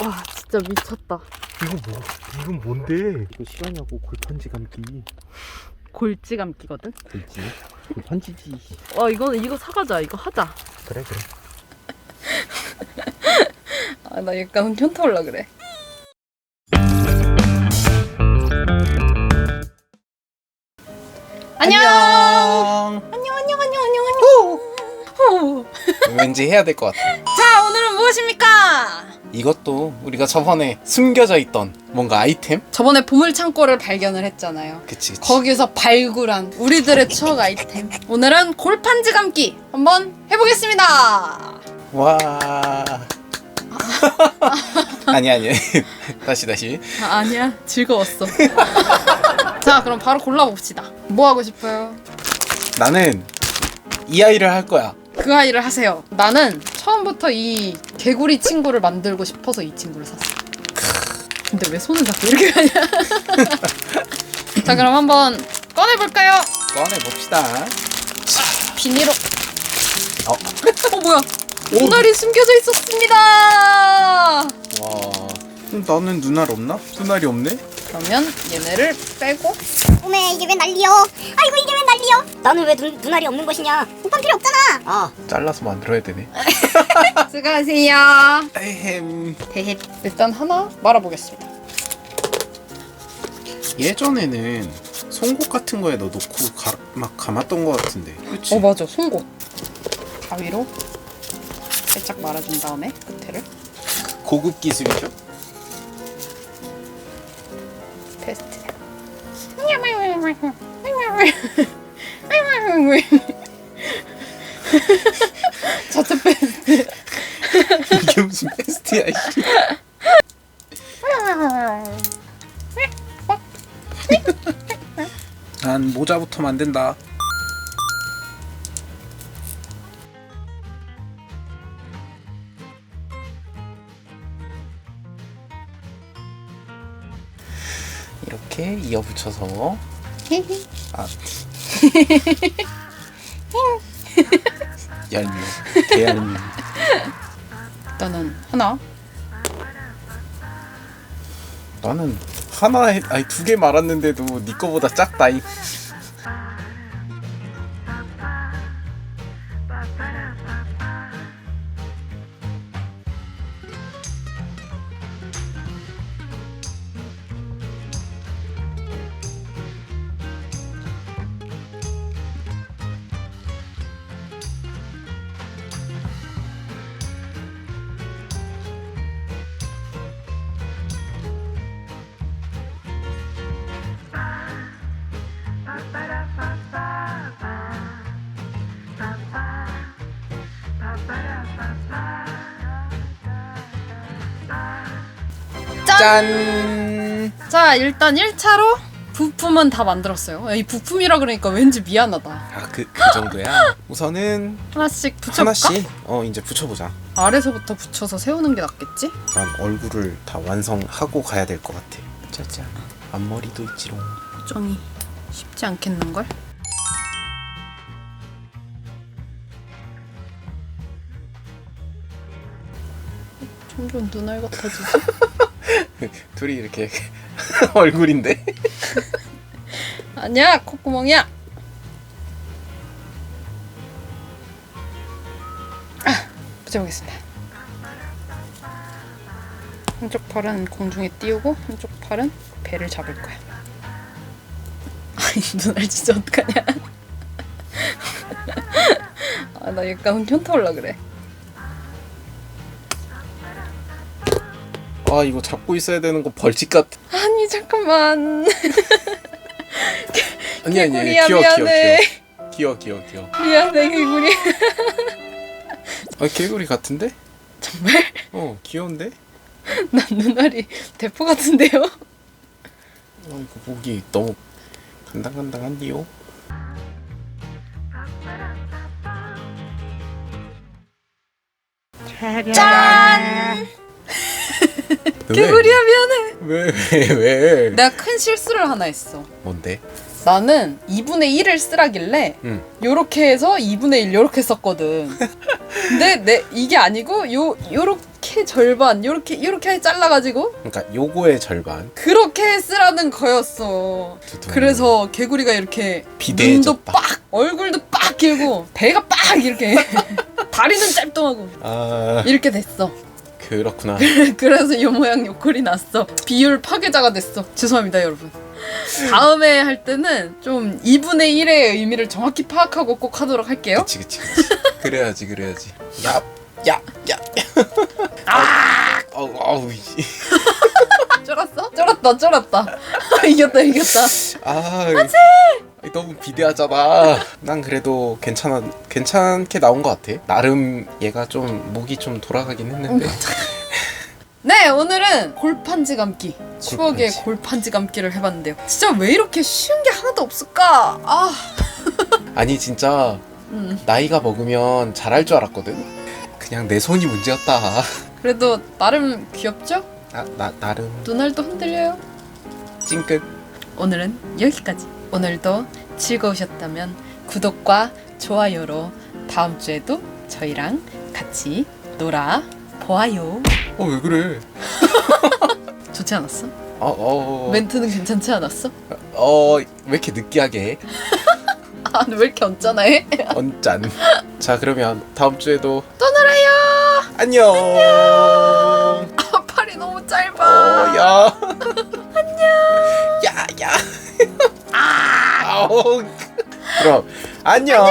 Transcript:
와 진짜 미쳤다. 이거 뭐? 이건 뭔데? 이거 실화냐고 골판지 감기. 골지 감기거든. 그렇지. 골판지지. 와 이거 이거 사가자. 이거 하자. 그래 그래. 아 나 약간 현타 올라 그래. 안녕. 안녕. 안녕 안녕 안녕 안녕. 호. 왠지 해야 될 것 같아. 자 오늘은 무엇입니까? 이것도 우리가 저번에 숨겨져 있던 뭔가 아이템? 저번에 보물 창고를 발견을 했잖아요. 그치 그치. 거기서 발굴한 우리들의 추억 아이템. 오늘은 골판지 감기 한번 해보겠습니다. 와. 아니 아니. 다시 다시. 아, 아니야 즐거웠어. 자 그럼 바로 골라봅시다. 뭐 하고 싶어요? 나는 이 아이를 할 거야. 그 아이를 하세요. 나는 처음부터 이 개구리 친구를 만들고 싶어서 이 친구를 샀어. 근데 왜 손을 자꾸 이렇게 하냐? 자 그럼 한번 꺼내볼까요? 꺼내 봅시다. 비닐로. 어. 어 뭐야? 오. 눈알이 숨겨져 있었습니다. 와. 나는 눈알 없나? 눈알이 없네. 그러면 얘네를 빼고 어메 이게 왜 난리여 아이고 이게 왜 난리여 나는 왜 눈, 눈알이 없는 것이냐 오빠 필요 없잖아 아 잘라서 만들어야 되네. 수고하세요. 에헴. 헤헤. 일단 하나 말아보겠습니다. 예전에는 송곳 같은 거에 넣어 놓고 가, 막 감았던 것 같은데. 그치? 어 맞아 송곳. 가위로 살짝 말아준 다음에 끝에를 고급 기술이죠? 페스트. 자체 페스트. 이게 무슨 베스트야 이씨. 난 모자부터 만든다. 이렇게 이어 붙여서 아 얄미워. 개얄미워. 일단은 하나. 나는 하나에 아니 두 개 말았는데도 네 거보다 작다 이 짠. 자 일단 1차로 부품은 다 만들었어요. 이 부품이라 그러니까 왠지 미안하다. 아 그 그 정도야. 우선은 하나씩 붙여볼까? 하나씩 어 이제 붙여보자. 아래서부터 붙여서 세우는 게 낫겠지? 난 얼굴을 다 완성하고 가야 될 것 같아. 짜잔. 앞머리도 있지롱. 좀이 쉽지 않겠는걸? 점점 눈알 같아지지? 둘이 이렇게 얼굴인데. 아니야 콧구멍이야. 아, 붙여보겠습니다. 한쪽 팔은 공중에 띄우고 한쪽 팔은 배를 잡을 거야. 아니 눈알 진짜 어떡하냐? 아 나 약간 현타 올라 그래 아 이거 잡고 있어야 되는 거 벌칙 같아. 아니 잠깐만 아니 아니 개구리야, 귀여워 귀여워 미안해. 귀여워 귀여워 귀여워. 미안해 개구리 아 개구리 같은데? 정말? 어 귀여운데? 난 눈알이 대포 같은데요? 어 이거 보기 너무 간당간당한디요. 짠! 왜? 개구리야 미안해. 왜 왜 왜? 내가 큰 실수를 하나 했어. 뭔데? 나는 2분의 1을 쓰라길래 응. 요렇게 해서 2분의 1 요렇게 썼거든. 근데 내 이게 아니고 요 요렇게 절반 요렇게 요렇게 잘라가지고 그러니까 요거의 절반. 그렇게 쓰라는 거였어. 두둥. 그래서 개구리가 이렇게 비대해졌다. 눈도 빡 얼굴도 빡 길고 배가 빡 이렇게 다리는 짧동하고 아 이렇게 됐어. 그렇구나. 그래서 요 모양 요 꼴이 났어. 비율 파괴자가 됐어. 죄송합니다 여러분. 다음에 할 때는 좀 2분의 1의 의미를 정확히 파악하고 꼭 하도록 할게요. 그치 그치 그치. 그래야지 그래야지. 야. 야, 야, 아! 어우, 어우, 이- 쫄았어? 쫄았다 쫄았다. 이겼다 이겼다. 아, 만세! 너무 비대하잖아. 난 그래도 괜찮아, 괜찮게 나온 것 같아. 나름 얘가 좀 목이 좀 돌아가긴 했는데. 네 오늘은 골판지 감기 추억의 골판지. 골판지 감기를 해봤는데요. 진짜 왜 이렇게 쉬운 게 하나도 없을까? 아, 아니 진짜 음. 나이가 먹으면 잘할 줄 알았거든. 그냥 내 손이 문제였다. 그래도 나름 귀엽죠? 나, 나 나름 눈알도 흔들려요. 찡끗. 오늘은 여기까지. 오늘도 즐거우셨다면 구독과 좋아요로 다음 주에도 저희랑 같이 놀아 보아요. 어 왜 그래? 좋지 않았어? 어, 어, 멘트는 괜찮지 않았어? 어, 왜 이렇게 느끼하게 해? 아, 왜 이렇게 언짢아해? 언짠. 자, 그러면 다음 주에도 또 놀아요. 안녕. 아, 팔이 너무 짧아. 어, 야. 안녕. 야, 야. 아. 아우. 그럼 안녕.